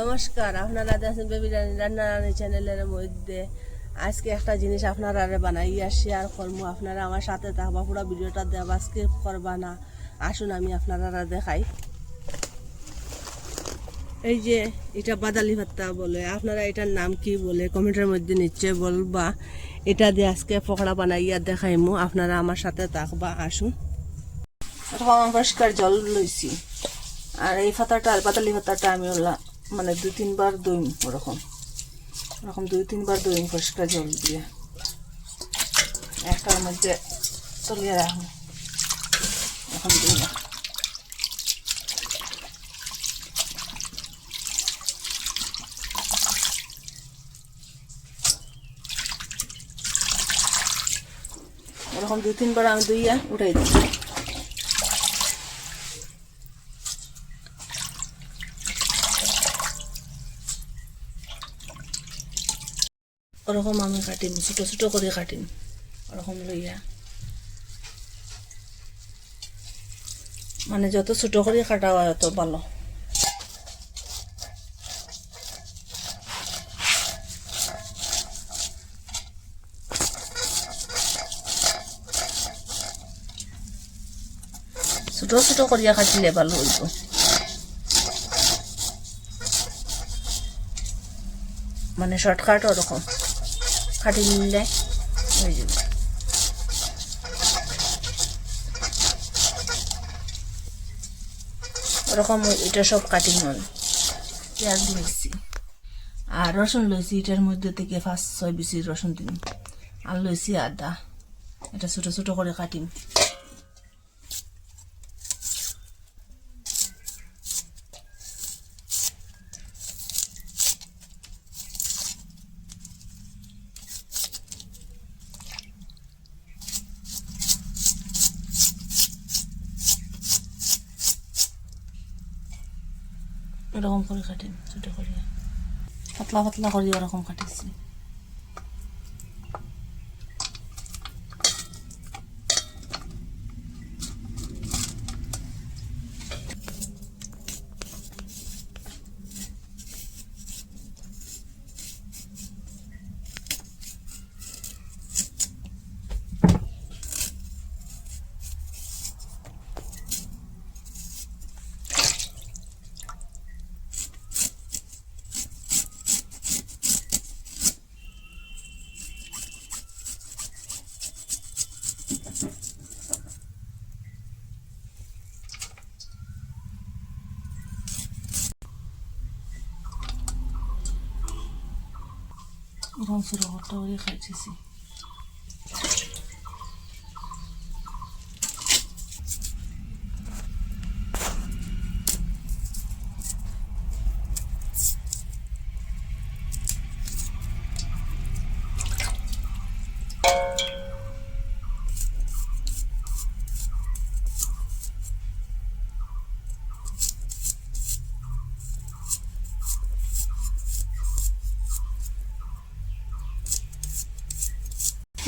নমস্কার আপনারা দেখছেন বেবি রানী রান্না রানী চ্যানেলের মধ্যে। আজকে একটা জিনিস আপনারা বানাইয়া শেয়ার করব। আপনারা আমার সাথে থাকবা, পুরো ভিডিওটা দেওয়া স্কিপ করবা না। আসুন, আমি আপনারা দেখাই। এই যে এটা বাদালি ভাত্তা বলে, আপনারা এটার নাম কি বলে কমেন্টের মধ্যে নিশ্চয় বলবা। এটা দিয়ে আজকে পকোড়া বানাইয়া দেখাইমু। আপনারা আমার সাথে থাকবা, আসুন। পরিষ্কার জল লইছি। আর এই পাতাটা বাদালি পাতাটা আমি মানে দুই, তিনবার দইম ওরকম। ওরকম দুই, তিনবার দইম পরিষ্কার জল দিয়ে। একটার মধ্যে তলিয়ে রাখুন এখন দিই না এরকম দুই, তিনবার আমি দুইয়া উঠাই দিই ওরকম আমি কাটিম ছোটো ছোটো করে কাটিম। ওরকম লইয়া মানে যত ছোটো করে কাটা হয় তত ভালো ছোটো ছোটো করিয়া কাটিলে ভালো হইব মানে শর্টকাট ওরকম কাটি নিলে হয়ে যাবে ওরকম এটা সব কাটিং হল পেঁয়াজ লইছি। আর রসুন লইছি, এটার মধ্যে থেকে ফার্স্ট ছয় বিশি রসুন দিন আর লইছি আদা। এটা ছোটো ছোটো করে কাটিম এরকম করে কাটিম ছোটো করে। পাতলা পাতলা করে ওরকম কাটিছি এরকম ছোট ছোট করে খাইতেছি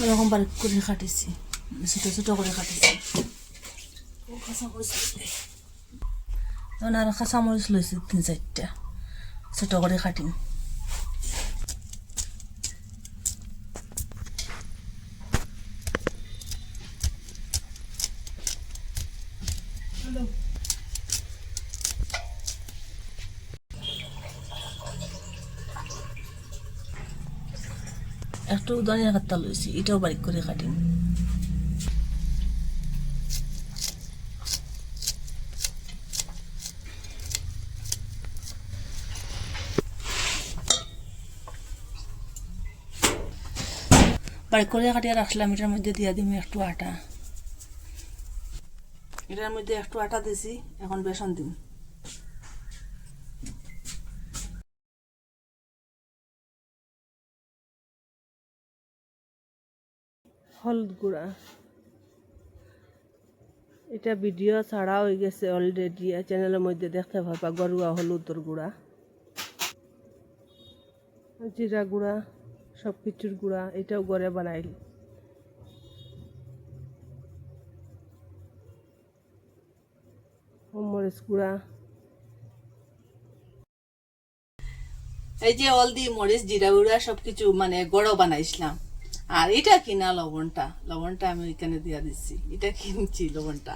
এরকম বারিক করে কাটিছি, ছোটো ছোটো করে কাটিছি। এখন আর কাঁচামরিচ লইছি তিন চারটা, ছোটো করে কাটিম একটু ধনিয়া পাতা লইছি, এটাও বারিক করে কাটিম। বারিক করে কাটিয়ে রাখলাম এটার মধ্যে দিয়া দিম একটু আটা। এটার মধ্যে একটু আটা দিছি, এখন বেসন দিম। হলুদ গুঁড়া। এটা ভিডিও ছাড়া হয়ে গেছে অলরেডি চ্যানেলের মধ্যে দেখতে পারবা গরুয়া হলুদর গুঁড়া। জিরা গুঁড়া সব কিছুর গুঁড়া, এটাও গড়ে বানাইল মরিচ গুঁড়া। এই যে হলদি মরিচ জিরা উড়া সবকিছু মানে গড়ো বানাইছিলাম। আর এটা কিনা লবণটা? লবণটা আমি ওইখানে দিয়া দিচ্ছি এটা কিনছি লবণটা।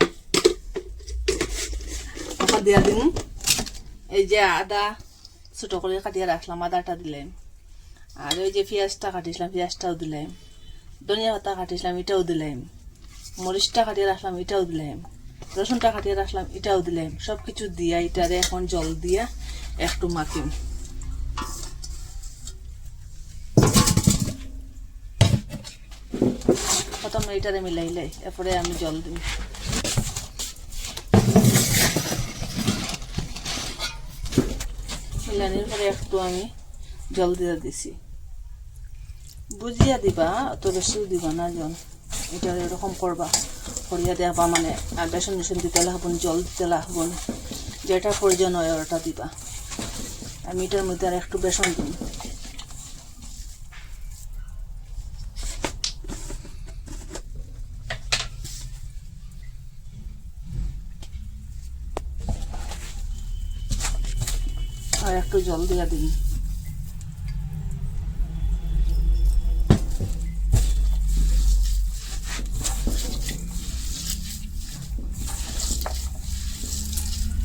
ওখানে দিয়া দিন এই যে আদা ছোট করে কাটিয়ে রাখলাম, আদাটা দিলাম আর ওই যে পেঁয়াজটা কাটিয়েছিলাম পেঁয়াজটাও দিলাম ধনিয়া পাতা কাটিয়েছিলাম এটাও দিলাম মরিচটা কাটিয়ে রাখলাম, এটাও দিলাম রসুনটা কাটিয়ে রাখলাম, এটাও দিলাম সব কিছু দিয়া এটারে এখন জল দিয়া একটু মাখিম। প্রথমে এটারে মিলাইলে এরপরে আমি জল দিই মিলানির পরে একটু আমি জল দিয়ে দিছি বুঝিয়া দিবা অত বেশিও দিবা না জল এটা এরকম করবা করিয়া দেবা মানে আর বেসন বেসন দিতে লাগবো জল দিতে লাগবো যেটা প্রয়োজন হয় ওটা দিবা আমি এটার মধ্যে আর একটু বেসন দিই আর একটু জল দিয়া দিন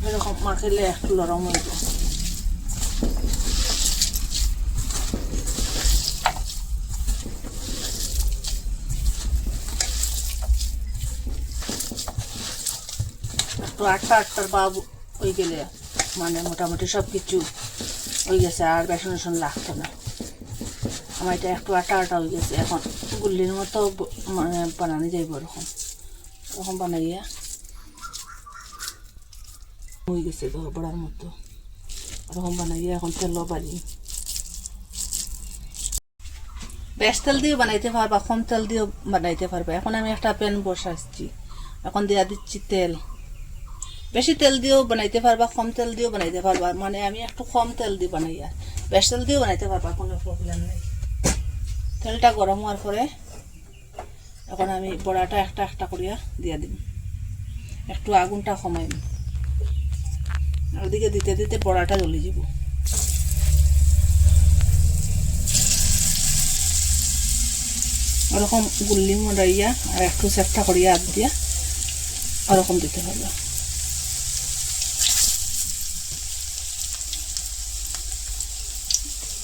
এরকম মাখিলে একটু নরম হইব। একটু আটটা আটটার বাবু হয়ে গেলে। মানে মোটামুটি সব কিছু হয়ে গেছে, আর বেসন বেসন লাগতো না। আমার এটা একটু আটা আটা হয়ে গেছে, এখন গুল্লির মতো মানে বানানো যাইব এরকম এরকম বানাইয়া হয়ে গেছে বড়ার মতো। ওরকম বানাইয়া এখন তেল বাজি বেশ তেল দিয়েও বানাইতে পারবা, কম তেল দিয়েও বানাইতে পারবা। এখন আমি একটা প্যান বসাচ্ছি। এখন দেওয়া দিচ্ছি তেল। বেশি তেল দিয়েও বানাইতে পারবা, কম তেল দিয়েও বানাইতে পারবা। মানে আমি একটু কম তেল দিয়ে বানাই আর। বেশ তেল দিয়েও বানাইতে পারবা, কোনো প্রবলেম নেই। তেলটা গরম হওয়ার পরে এখন আমি বড়াটা একটা একটা করিয়া দিয়ে দিন একটু আগুনটা কমাই ওদিকে দিতে দিতে বড়াটা জ্বলে যাব ওরকম গুল্লি মরাইয়া আর একটু চেষ্টা করিয়া আদ দিয়া ওরকম দিতে হবে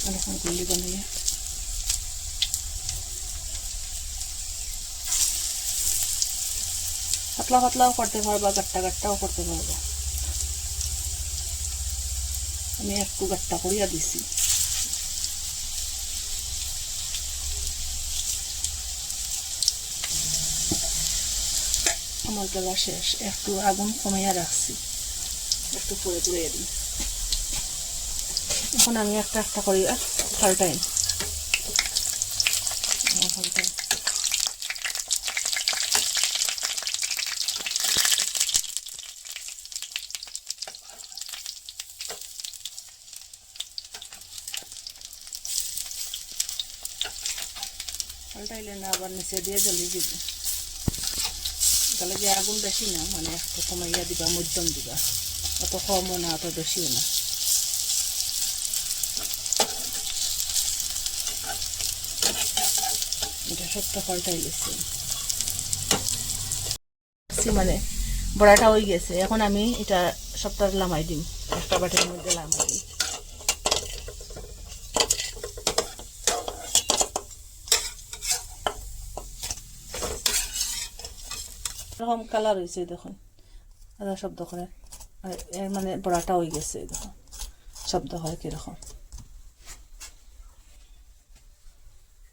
এরকম গুল্লি বানাইয়া পাতলা পাতলাও করতে পারবা গাট্টা গাট্টাও করতে পারবা। আমি একটু গাট্টা করিয়া দিছি। আমার গেলা শেষ, একটু আগুন কমাইয়া রাখছি। একটু পরে পুড়ে দিই। এখন আমি একটা একটা করিয়া পাল্টাই পাল্টাই পাল্টাইলে না আবার নিচে দিয়ে জ্বলি দিব। তাহলে যে আগুন বেশি না মানে একটু কমাইয়া দিবা, মধ্যম দিবা। অত কমও না, অত বেশিও না। এটা সবটা পাল্টাই গেছে। মানে বড়াটা হয়ে গেছে। এখন আমি এটা লামাই দিম। একটা বাটির মধ্যে লামাই দিই। এরকম কালার হয়েছে, দেখুন। আদা শব্দ করে। আর মানে বড়াটা হয়ে গেছে, দেখুন। শব্দ হয় কীরকম।